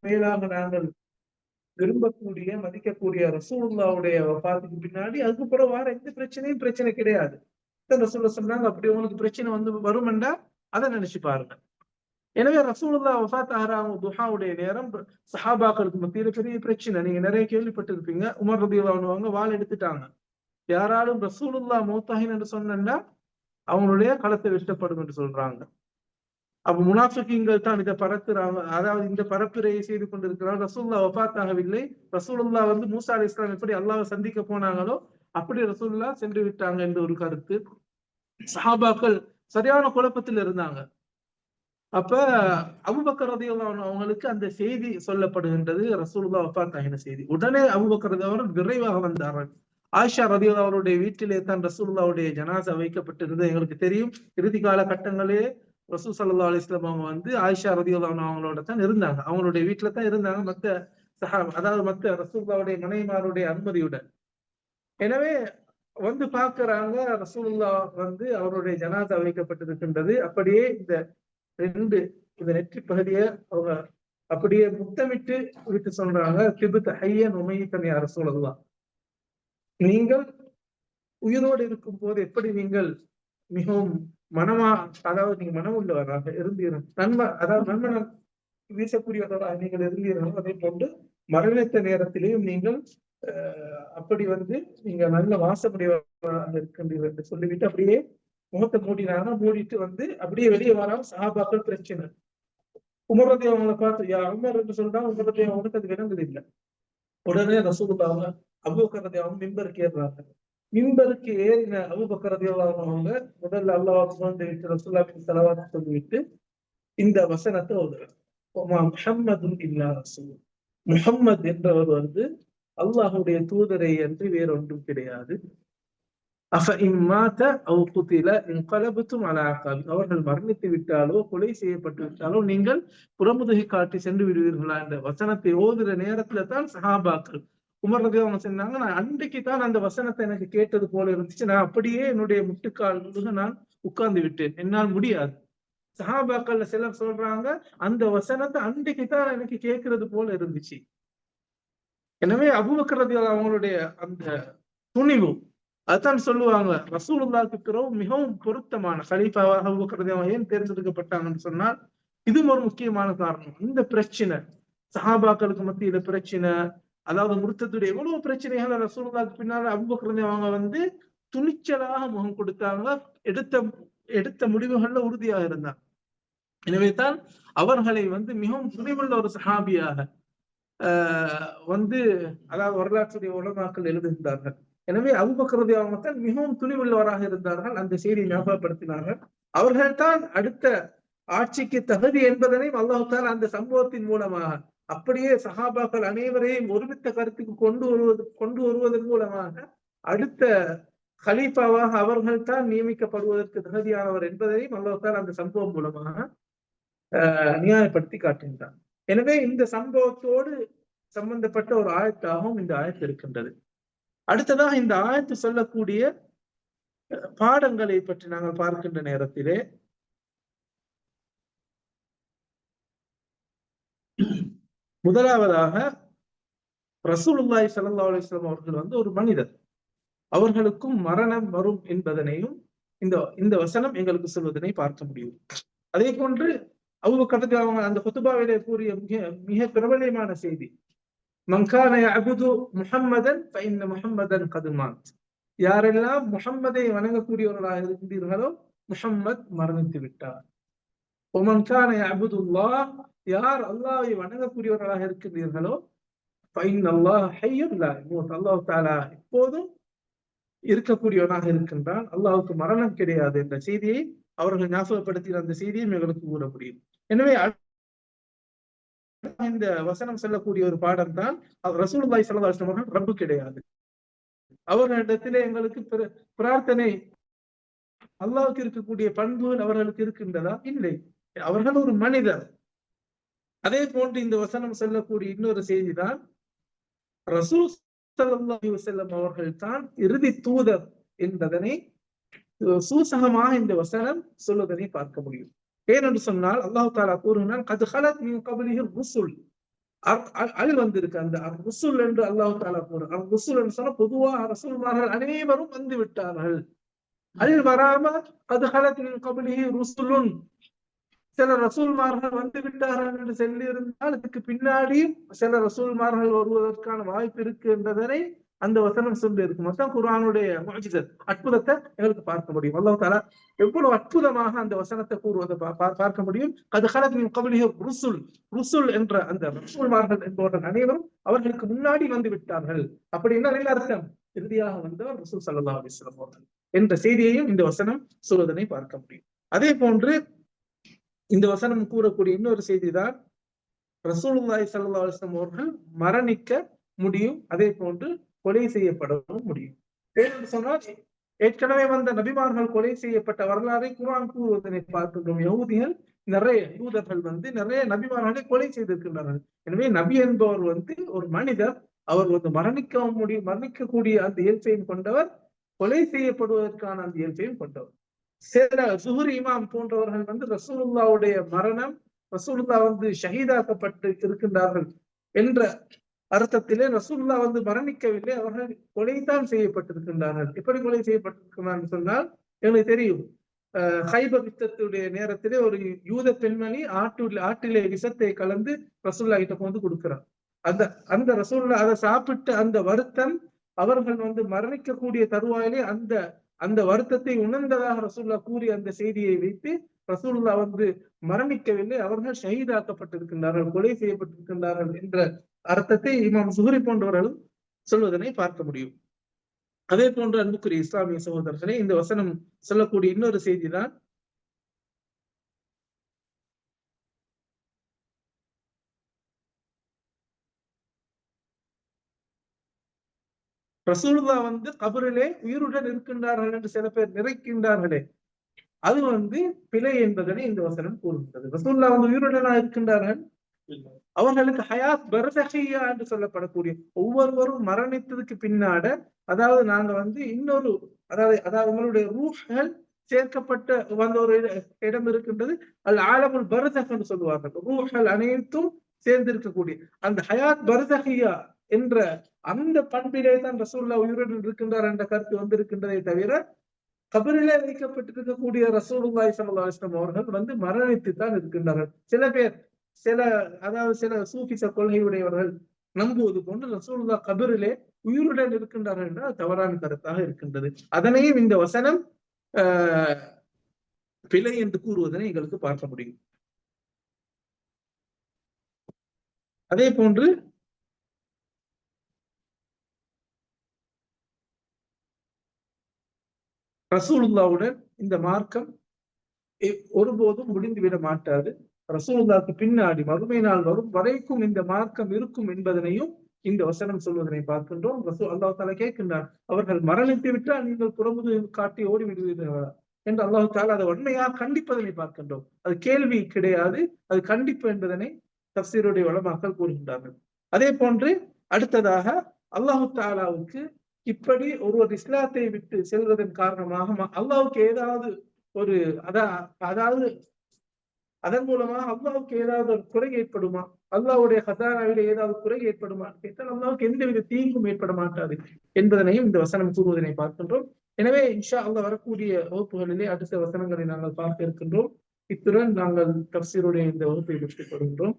மேலாக நாங்கள் விரும்பக்கூடிய மதிக்கக்கூடிய ரசூல்லாவுடைய வபாத்துக்கு பின்னாடி அதுக்கு பிறகு எந்த பிரச்சனையும் பிரச்சனை கிடையாது. ரசூல்ல சொன்னாங்க அப்படி உங்களுக்கு பிரச்சனை வந்து வருமெண்டா? அதை நினைச்சு பாருங்க. எனவே ரசூலுல்லா வஃத் ஆறாங்க துஹாவுடைய நேரம் சஹாபாக்களுக்கு மத்தியில பெரிய பிரச்சனை. நீங்க நிறைய கேள்விப்பட்டிருப்பீங்க. உமர் ரபிவானுவாங்க வால் வாள் எடுத்துட்டாங்க. யாராலும் ரசூலுல்லா மௌத்தாஹின் என்று சொன்னா அவங்களுடைய களத்தை வெட்டப்படும் என்று சொல்றாங்க. அப்ப முனாஃபிகங்கள் தான் இதை பரப்புறாங்க அதாவது இந்த பரப்புரையை செய்து கொண்டிருக்கிறார். ரசூல்லா வஃபாத் ரசூலுல்லா வந்து மூசா அலி இஸ்லாம் எப்படி அல்லாவை சந்திக்க போனாங்களோ அப்படி ரசூல்லா சென்று விட்டாங்க என்ற ஒரு கருத்து. சஹாபாக்கள் சரியான குழப்பத்தில் இருந்தாங்க. அப்ப அபுபக்கரதையெல்லாம் அவங்களுக்கு அந்த செய்தி சொல்லப்படுகின்றது. ரசூலுல்லா வஃபாத் செய்தி. உடனே அபுபக்கர் ரதியுல்லாஹு விரைவாக வந்தார்கள். ஆயிஷா ரதியுல்லா அவருடைய வீட்டிலே தான் ரசூலுல்லாவுடைய ஜனாசா வைக்கப்பட்டிருந்தது. எங்களுக்கு தெரியும். இறுதி கால கட்டங்களே ரசூ சல்லா அலிஸ்லாம் அவங்க வந்து ஆயிஷா ரதியுல்லா அவங்களோட தான் இருந்தாங்க. அவங்களுடைய வீட்டுல தான் இருந்தாங்க மத்த சஹா அதாவது மத்த ரசூல்லாவுடைய மனைமாருடைய அனுமதியுடன் எனவே வந்து பாக்குறாங்க ரசூல்லா வந்து அவருடைய ஜனாதா வைக்கப்பட்டிருக்கின்றது. அப்படியே இந்த ரெண்டு இந்த நெற்றி பகுதியை அவங்க அப்படியே முத்தமிட்டு விட்டு சொல்றாங்க திபுத் ஹையன் உமையத்தன் யார் ரசூலுல்லா நீங்கள் உயிரோடு இருக்கும் போது எப்படி நீங்கள் மிகவும் மனமா அதாவது நீங்க மனம் உள்ளவராக இருந்தீர்கள். நன்மை அதாவது நன்மனம் வீசக்கூடியவராக நீங்கள் இருந்தீர்களோ அதை போன்று மரணித்த நேரத்திலேயும் நீங்கள் அப்படி வந்து நீங்க நல்ல வாசமுடையவராக இருக்கின்றீர்கள் என்று சொல்லிவிட்டு அப்படியே முகத்தை மூடினாங்க மூடிட்டு வந்து அப்படியே வெளியே வராம சாபாக்கள் பிரச்சனை. உமரத்தை அவங்களை பார்த்து யா உமர் என்று சொல்றா உமரத்தை அவனுக்கு அது விளங்குது இல்லை உடனே ரசூலுல்லாங்க அபுபக்கரதை அவங்க மிம்பருக்கு ஏறுறாங்க. மிம்பருக்கு ஏறின அபுபக்கரதை அவங்க முதல்ல அல்லாஹ் வந்து விட்டு செலவாக சொல்லிவிட்டு இந்த வசனத்தை ஓதுறாங்க. முஹம்மது இல்லா ரசூல். முஹம்மது என்றவர் வந்து அல்லாஹுடைய தூதரை அன்றி வேறொன்றும் கிடையாது. அவர்கள் மரணித்து விட்டாலோ கொலை செய்யப்பட்டு விட்டாலோ நீங்கள் புறமுதுகை காட்டி சென்று விடுவீர்களா என்ற வசனத்தை ஓதுற நேரத்துல தான் சஹாபாக்கள் உமர் ரதி அவங்க சொன்னாங்க நான் அன்றைக்கு தான் அந்த வசனத்தை எனக்கு கேட்டது போல இருந்துச்சு. நான் அப்படியே என்னுடைய முட்டுக்கால் முழுக நான் உட்கார்ந்து விட்டேன். என்னால் முடியாது. சஹாபாக்கள்ல சிலர் சொல்றாங்க அந்த வசனத்தை அன்றைக்கு தான் எனக்கு கேட்கறது போல இருந்துச்சு. எனவே அபுபக்கரதி அவங்களுடைய அந்த துணிவு அதுதான் சொல்லுவாங்க ரசூலுல்லாக்கு பிறகு மிகவும் பொருத்தமான ஹலீஃபாவாக அபுபக்கரதி ஏன் தேர்ந்தெடுக்கப்பட்டாங்கன்னு சொன்னால் இதுவும் ஒரு முக்கியமான காரணம். இந்த பிரச்சனை சஹாபாக்களுக்கு மத்தியில பிரச்சனை அதாவது முருத்தத்துடைய எவ்வளவு பிரச்சனைகள் ரசூலுல்லாக்கு பின்னால அபுபக்கரதி அவங்க வந்து துணிச்சலாக முகம் கொடுத்தாங்க. எடுத்த எடுத்த முடிவுகள்ல உறுதியாக இருந்தாங்க எனவே தான் அவர்களை வந்து மிகவும் துணிவுள்ள ஒரு சஹாபியாக வந்து அதாவது வரலாற்றுடைய உலமாக்கள் எழுதுகின்றார்கள் எனவே அபுபக்கரதி அவங்க தான் மிகவும் துணிவுள்ளவராக இருந்தார்கள். அந்த செய்தியை ஞாபகப்படுத்தினார்கள். அவர்கள் தான் அடுத்த ஆட்சிக்கு தகுதி என்பதனையும் அல்லாஹால் அந்த சம்பவத்தின் மூலமாக அப்படியே சகாபாக்கள் அனைவரையும் ஒருமித்த கருத்துக்கு கொண்டு வருவது கொண்டு வருவதன் மூலமாக அடுத்த ஹலீஃபாவாக அவர்கள் தான் நியமிக்கப்படுவதற்கு தகுதியானவர் என்பதையும் அல்லாஹால் அந்த சம்பவம் மூலமாக நியாயப்படுத்தி காட்டுகின்றார் எனவே இந்த சம்பவத்தோடு சம்பந்தப்பட்ட ஒரு ஆயத்தாகவும் இந்த ஆயத்து இருக்கின்றது. அடுத்ததாக இந்த ஆயத்து சொல்லக்கூடிய பாடங்களை பற்றி நாங்கள் பார்க்கின்ற நேரத்திலே முதலாவதாக ரசூலுல்லாய் சல்லா அலிஸ்லாம் அவர்கள் வந்து ஒரு மனிதர். அவர்களுக்கும் மரணம் வரும் என்பதனையும் இந்த இந்த வசனம் எங்களுக்கு சொல்வதனை பார்க்க முடியும். அதே போன்று அவ்வளவு கட்டத்தில் அவங்க அந்த குத்துபாவிலே கூறிய மிக மிக பிரபலமான செய்தி. மங்கான அபுது முஹம்மதன் முஹம்மதன் கதுமான் யாரெல்லாம் முஹம்மதை வணங்கக்கூடியவர்களாக இருந்தீர்களோ முஹம்மத் மரணித்து விட்டார். ஒமன்கான அபுதுல்லா யார் அல்லாவை வணங்கக்கூடியவர்களாக இருக்கின்றீர்களோ பைன் அல்லாஹ் அல்லாஹ் தாலா எப்போதும் இருக்கக்கூடியவனாக இருக்கின்றான். அல்லாவுக்கு மரணம் கிடையாது என்ற செய்தியை அவர்கள் ஞாபகப்படுத்தின அந்த செய்தியும் எங்களுக்கு கூற முடியும் எனவே இந்த வசனம் சொல்லக்கூடிய ஒரு பாடம் தான் ரசூலுல்லாய் சல்லாஸ்லம் அவர்கள் ரப்பு கிடையாது. அவர்களிடத்திலே எங்களுக்கு பிரார்த்தனை அல்லாவுக்கு இருக்கக்கூடிய பண்புகள் அவர்களுக்கு இருக்கின்றதா? இல்லை. அவர்கள் ஒரு மனிதர். அதே போன்று இந்த வசனம் சொல்லக்கூடிய இன்னொரு செய்தி தான் ரசூல் சல்லாஹி வசல்லம் அவர்கள் தான் இறுதி தூதர் என்பதனை சூசகமாக இந்த வசனம் சொல்வதனை பார்க்க முடியும். ஏனென்று சொன்னால் அல்லாஹு தாலா கூறுகிறான் கது ஹலத் மின் கபலிஹிர் ருசுல் அல் வந்திருக்கு அந்த ருசுல் என்று அல்லாஹு தாலா அவர் ருசுல் என்று சொன்னால் பொதுவாக ரசூல்மார்கள் அனைவரும் வந்து விட்டார்கள். அல் வராம அது ஹலத்தின் கபலி ருசுலுன் சில ரசூல்மார்கள் வந்து விட்டார்கள் என்று சொல்லி இருந்தால் அதுக்கு பின்னாடியும் சில ரசூல்மார்கள் வருவதற்கான வாய்ப்பு இருக்கு என்பதனை அந்த வசனம் சொல்லி இருக்கும் மொத்தம் குரானுடைய அற்புதத்தை எங்களுக்கு பார்க்க முடியும். அல்லாஹ் தாலா எவ்வளவு அற்புதமாக அந்த வசனத்தை கூறுவதை பார்க்க முடியும். அது கலத்தின் கபலிய ருசுல் ருசுல் என்ற அந்த ரசூல்மார்கள் என்பவர்கள் அனைவரும் அவர்களுக்கு முன்னாடி வந்து விட்டார்கள். அப்படின்னா என்ன அர்த்தம்? இறுதியாக வந்தவர் ரசூல் சல்லா அலிஸ்லாம் அவர்கள் என்ற செய்தியையும் இந்த வசனம் சொல்வதனை பார்க்க முடியும். அதே போன்று இந்த வசனம் கூறக்கூடிய இன்னொரு செய்திதான் ரசூலுல்லாய் சல்லா அலிஸ்லாம் அவர்கள் மரணிக்க முடியும் அதே போன்று கொலை செய்யப்படவும் முடியும். சொன்னால் ஏற்கனவே வந்த நபிமார்கள் கொலை செய்யப்பட்ட வரலாறை குரான் கூறுவதனை பார்க்கின்றோம். யகுதிகள் நிறைய யூதர்கள் வந்து நிறைய நபிமார்களை கொலை செய்திருக்கின்றனர் எனவே நபி என்பவர் வந்து ஒரு மனிதர் அவர் வந்து மரணிக்க முடியும் மரணிக்கக்கூடிய அந்த இயல்பையும் கொண்டவர் கொலை செய்யப்படுவதற்கான அந்த இயல்பையும் கொண்டவர். சேர சுஹர் இமாம் போன்றவர்கள் வந்து ரசூலுல்லாவுடைய மரணம் ரசூலுல்லா வந்து ஷஹீதாக்கப்பட்டு இருக்கின்றார்கள் என்ற அர்த்தத்திலே ரசூல்லா வந்து மரணிக்கவில்லை அவர்கள் கொலைதான் செய்யப்பட்டிருக்கின்றார்கள். எப்படி கொலை செய்யப்பட்டிருக்கிறார்கள் சொன்னால் எனக்கு தெரியும். ஹைபர் யுத்தத்துடைய நேரத்திலே ஒரு யூத பெண்மணி ஆட்டு ஆட்டிலே விஷத்தை கலந்து ரசூல்லா கிட்ட கொண்டு கொடுக்கிறார் அந்த அந்த ரசூல்லா அதை சாப்பிட்டு அந்த வருத்தம் அவர்கள் வந்து மரணிக்கக்கூடிய தருவாயிலே அந்த அந்த வருத்தத்தை உணர்ந்ததாக ரசூல்லா கூறி அந்த செய்தியை வைத்து ரசூல்லா வந்து மரணிக்கவில்லை. அவர்கள் ஷஹீதாக்கப்பட்டிருக்கின்றார்கள் கொலை செய்யப்பட்டிருக்கின்றார்கள் என்ற அர்த்தத்தை இமாம் சுஹரி போன்றவர்களும் சொல்வதனை பார்க்க முடியும். அதே போன்ற அன்புக்குரிய இஸ்லாமிய சகோதரர்களே இந்த வசனம் சொல்லக்கூடிய இன்னொரு செய்திதான் தான் வந்து கபரிலே உயிருடன் இருக்கின்றார்கள் என்று சில பேர் நிறைக்கின்றார்களே அது வந்து பிழை என்பதனை இந்த வசனம் கூறுகின்றது. ரசூல்லா வந்து உயிருடனா இருக்கின்றார்கள். அவர்களுக்கு ஹயாத் பரதஹியா என்று சொல்லப்படக்கூடிய ஒவ்வொருவரும் மரணித்ததுக்கு பின்னாட அதாவது நாங்க வந்து இன்னொரு அதாவது அதாவது உங்களுடைய ரூஹ்கள் சேர்க்கப்பட்ட வந்த ஒரு இடம் இருக்கின்றது. அது ஆலமுல் பரதக் என்று சொல்லுவார்கள். ரூஹல் அனைத்தும் சேர்ந்திருக்கக்கூடிய அந்த ஹயாத் பரதஹியா என்ற அந்த பண்பிலே தான் ரசூல்லா உயிருடன் இருக்கின்றார் என்ற கருத்து வந்திருக்கின்றதை தவிர கபரிலே வைக்கப்பட்டிருக்கக்கூடிய ரசூலுல்லாய் சல்லா இஸ்லாம் அவர்கள் வந்து மரணித்து தான் இருக்கின்றார்கள். சில பேர் சில அதாவது சில சூஃபிச கொள்கையுடையவர்கள் நம்புவது போன்று ரசூலுல்லா கபரிலே உயிருடன் இருக்கின்றார்கள் என்றால் தவறான கருத்தாக இருக்கின்றது. அதனையும் இந்த வசனம் பிழை என்று கூறுவதனை எங்களுக்கு பார்க்க முடியும். அதே போன்று ரசூலுல்லாவுடன் இந்த மார்க்கம் ஒருபோதும் முடிந்துவிட மாட்டாது. ரசூலுல்லாவுக்கு பின்னாடி மறுமை நாள் வரும் வரைக்கும் இந்த மார்க்கம் இருக்கும் என்பதனையும் இந்த வசனம் சொல்வதனை பார்க்கின்றோம். ரசூ அல்லாஹ் தாலா கேட்கின்றார் அவர்கள் மரணித்து விட்டால் நீங்கள் புறமுது காட்டி ஓடி விடுவீர்களா என்று அல்லாஹு தாலா அதை உண்மையாக கண்டிப்பதனை பார்க்கின்றோம். அது கேள்வி கிடையாது அது கண்டிப்பு என்பதனை தப்சீருடைய வளமாக்கள் கூறுகின்றார்கள். அதே போன்று அடுத்ததாக அல்லாஹு தாலாவுக்கு இப்படி ஒருவர் இஸ்லாத்தை விட்டு செல்வதன் காரணமாக அல்லாவுக்கு ஏதாவது ஒரு அதா அதாவது அதன் மூலமாக அல்லாவுக்கு ஏதாவது ஒரு குறை ஏற்படுமா? அல்லாவுடைய ஹசானாவில ஏதாவது குறை ஏற்படுமா? கேட்டால் அல்லாவுக்கு எந்தவித தீங்கும் ஏற்பட மாட்டாது என்பதனையும் இந்த வசனம் கூறுவதனை பார்க்கின்றோம். எனவே இன்ஷா அல்லா வரக்கூடிய வகுப்புகளிலே அடுத்த வசனங்களை நாங்கள் பார்க்க இருக்கின்றோம். இத்துடன் நாங்கள் தப்சீருடைய இந்த வகுப்பை முடித்துக் கொள்கின்றோம்.